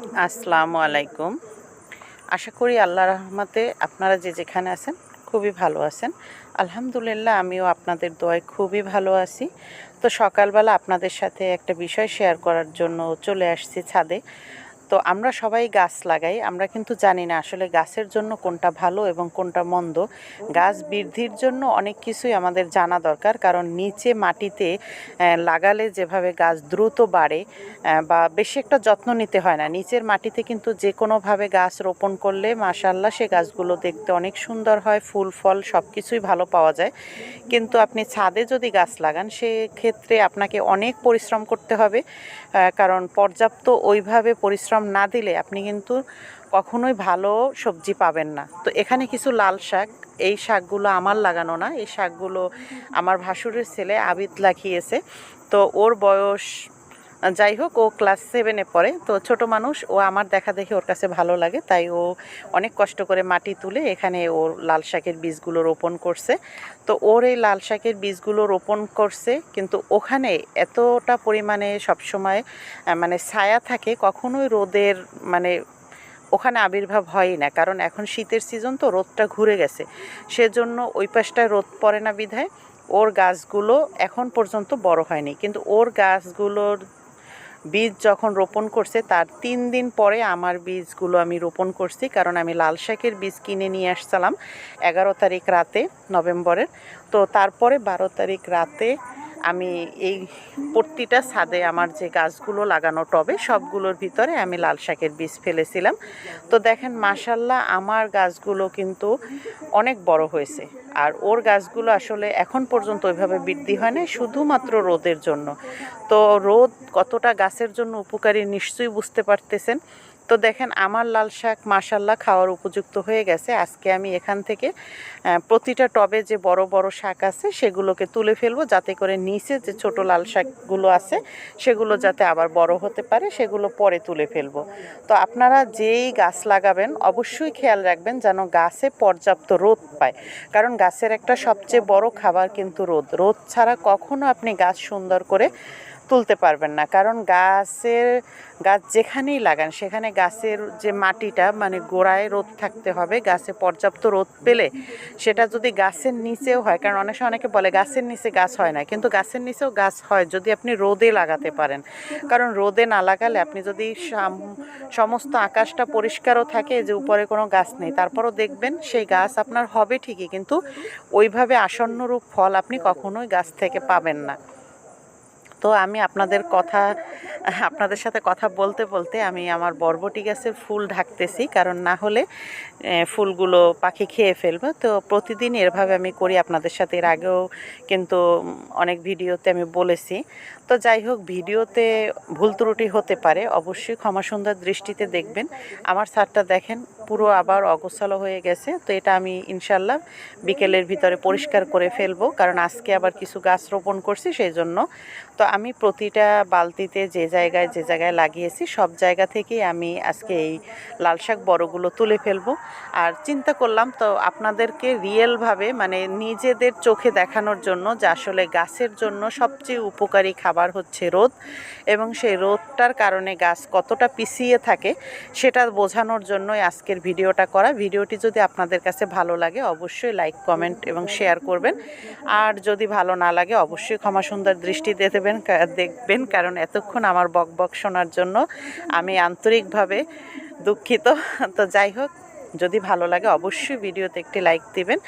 আসসালামু আলাইকুম। আশা করি আল্লাহ রহমতে আপনারা যে যেখানে আছেন খুবই ভালো আছেন। আলহামদুলিল্লাহ আমিও আপনাদের দোয়ায় খুবই ভালো আছি। তো সকালবেলা আপনাদের সাথে একটা বিষয় শেয়ার করার জন্য চলে আসছি ছাদে। তো আমরা সবাই গাছ লাগাই, আমরা কিন্তু জানি না আসলে গাছের জন্য কোনটা ভালো এবং কোনটা মন্দ। গাছ বৃদ্ধির জন্য অনেক কিছুই আমাদের জানা দরকার, কারণ নিচে মাটিতে লাগালে যেভাবে গাছ দ্রুত বাড়ে বা বেশি একটা যত্ন নিতে হয় না। নিচের মাটিতে কিন্তু যে কোনোভাবে গাছ রোপণ করলে মাশাল্লাহ সে গাছগুলো দেখতে অনেক সুন্দর হয়, ফুল, ফল সব কিছুই ভালো পাওয়া যায়। কিন্তু আপনি ছাদে যদি গাছ লাগান, সেক্ষেত্রে আপনাকে অনেক পরিশ্রম করতে হবে কারণ পর্যাপ্ত ওইভাবে পরিশ্রম না দিলে আপনি কিন্তু কখনোই ভালো সবজি পাবেন না। তো এখানে কিছু লাল শাক, এই শাকগুলো আমার লাগানো না, এই শাকগুলো আমার ভাসুরের ছেলে আবিদ লাগিয়েছে। তো ওর বয়স যাই হোক, ও ক্লাস সেভেনে পড়ে। তো ছোট মানুষ, ও আমার দেখা দেখে ওর কাছে ভালো লাগে, তাই ও অনেক কষ্ট করে মাটি তুলে এখানে ওর লাল শাকের বীজগুলো রোপণ করছে। তো ওর এই লাল শাকের বীজগুলো রোপণ করছে, কিন্তু ওখানে এতটা পরিমাণে সবসময় মানে ছায়া থাকে, কখনোই রোদের মানে ওখানে আবির্ভাব হয়ই না। কারণ এখন শীতের সিজন তো রোদটা ঘুরে গেছে। সেজন্য ওই পাশটায় রোদ পড়ে না বিধায়, ওর গাছগুলো এখন পর্যন্ত বড় হয়নি। কিন্তু ওর গাছগুলোর বীজ যখন রোপণ করছে, তার তিন দিন পরে আমার বীজগুলো আমি রোপণ করছি, কারণ আমি লাল শাকের বীজ কিনে নিয়ে আসছিলাম এগারো তারিখ রাতে, নভেম্বরের। তো তারপরে বারো তারিখ রাতে আমি এই প্রতিটা ছাদে আমার যে গাছগুলো লাগানো টবে, সবগুলোর ভিতরে আমি লাল শাকের বীজ ফেলেছিলাম। তো দেখেন মাসাল্লাহ আমার গাছগুলো কিন্তু অনেক বড় হয়েছে। আর ওর গাছগুলো আসলে এখন পর্যন্ত ওইভাবে বৃদ্ধি হয় না শুধুমাত্র রোদের জন্য। তো রোদ কতটা গাছের জন্য উপকারী নিশ্চয়ই বুঝতে পারতেছেন। তো দেখেন, আমার লাল শাক মাসাল্লাহ খাওয়ার উপযুক্ত হয়ে গেছে। আজকে আমি এখান থেকে প্রতিটা টবে যে বড় বড় শাক আছে, সেগুলোকে তুলে ফেলব যাতে করে নিচে যে ছোট লাল শাকগুলো আছে, সেগুলো যাতে আবার বড় হতে পারে, সেগুলো পরে তুলে ফেলব। তো আপনারা যেই গাছ লাগাবেন, অবশ্যই খেয়াল রাখবেন যেন গাছে পর্যাপ্ত রোদ পায়। কারণ গাছের একটা সবচেয়ে বড় খাবার কিন্তু রোদ। রোদ ছাড়া কখনো আপনি গাছ সুন্দর করে তুলতে পারবেন না। কারণ গাছের, গাছ যেখানেই লাগান, সেখানে গাছের যে মাটিটা মানে গোড়ায় রোদ থাকতে হবে, গাছে পর্যাপ্ত রোদ পেলে সেটা যদি গাছের নিচেও হয়, কারণ অনেক সময় অনেকে বলে গাছের নিচে গাছ হয় না, কিন্তু গাছের নিচেও গাছ হয় যদি আপনি রোদে লাগাতে পারেন। কারণ রোদে না লাগালে আপনি যদি সাম- সমস্ত আকাশটা পরিষ্কারও থাকে যে উপরে কোনো গাছ নেই, তারপরও দেখবেন সেই গাছ আপনার হবে ঠিকই, কিন্তু ওইভাবে আসন্নরূপ ফল আপনি কখনোই গাছ থেকে পাবেন না। তো আমি আপনাদের কথা, আপনাদের সাথে কথা বলতে বলতে আমি আমার বরবটি গাছের ফুল ঢাকতেছি, কারণ না হলে ফুলগুলো পাখি খেয়ে ফেলবে। তো প্রতিদিন এভাবে আমি করি আপনাদের সাথে। এর আগেও কিন্তু অনেক ভিডিওতে আমি বলেছি। তো যাই হোক, ভিডিওতে ভুল ত্রুটি হতে পারে। অবশ্যই ক্ষমা সুন্দর দৃষ্টিতে দেখবেন। আমার ছাদটা দেখেন পুরো আবার অগোছালো হয়ে গেছে। তো এটা আমি ইনশাল্লাহ বিকেলের ভিতরে পরিষ্কার করে ফেলব, কারণ আজকে আবার কিছু গাছ রোপণ করছি সেই জন্য তো আমি প্রতিটা বালতিতে যে জায়গায় যে জায়গায় লাগিয়েছি, সব জায়গা থেকেই আমি আজকে এই লাল শাক বড়গুলো তুলে ফেলব। আর চিন্তা করলাম তো আপনাদেরকে রিয়েলভাবে মানে নিজেদের চোখে দেখানোর জন্য যে আসলে গাছের জন্য সবচেয়ে উপকারী খাবার হচ্ছে রোদ, এবং সেই রোদটার কারণে গাছ কতটা পিছিয়ে থাকে সেটা বোঝানোর জন্যই আজকের ভিডিওটা করা। ভিডিওটি যদি আপনাদের কাছে ভালো লাগে, অবশ্যই লাইক, কমেন্ট এবং শেয়ার করবেন। আর যদি ভালো না লাগে, অবশ্যই ক্ষমা সুন্দর দৃষ্টিতে দেবেন দেখবেন। কারণ এতক্ষণ আমার বক বক শোনার জন্য আমি আন্তরিকভাবে দুঃখিত। তো যাই হোক, যদি ভালো লাগে, অবশ্যই ভিডিওতে একটি লাইক দিবেন।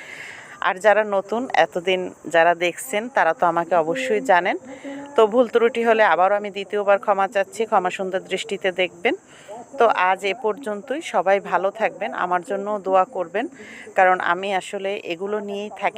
আর যারা নতুন, এতদিন যারা দেখছেন, তারা তো আমাকে অবশ্যই জানেন। তো ভুল ত্রুটি হলে আবারও আমি দ্বিতীয়বার ক্ষমা চাচ্ছি, ক্ষমা সুন্দর দৃষ্টিতে দেখবেন। তো আজ এ পর্যন্তই, সবাই ভালো থাকবেন, আমার জন্য দোয়া করবেন, কারণ আমি আসলে এগুলো নিয়েই থাকি।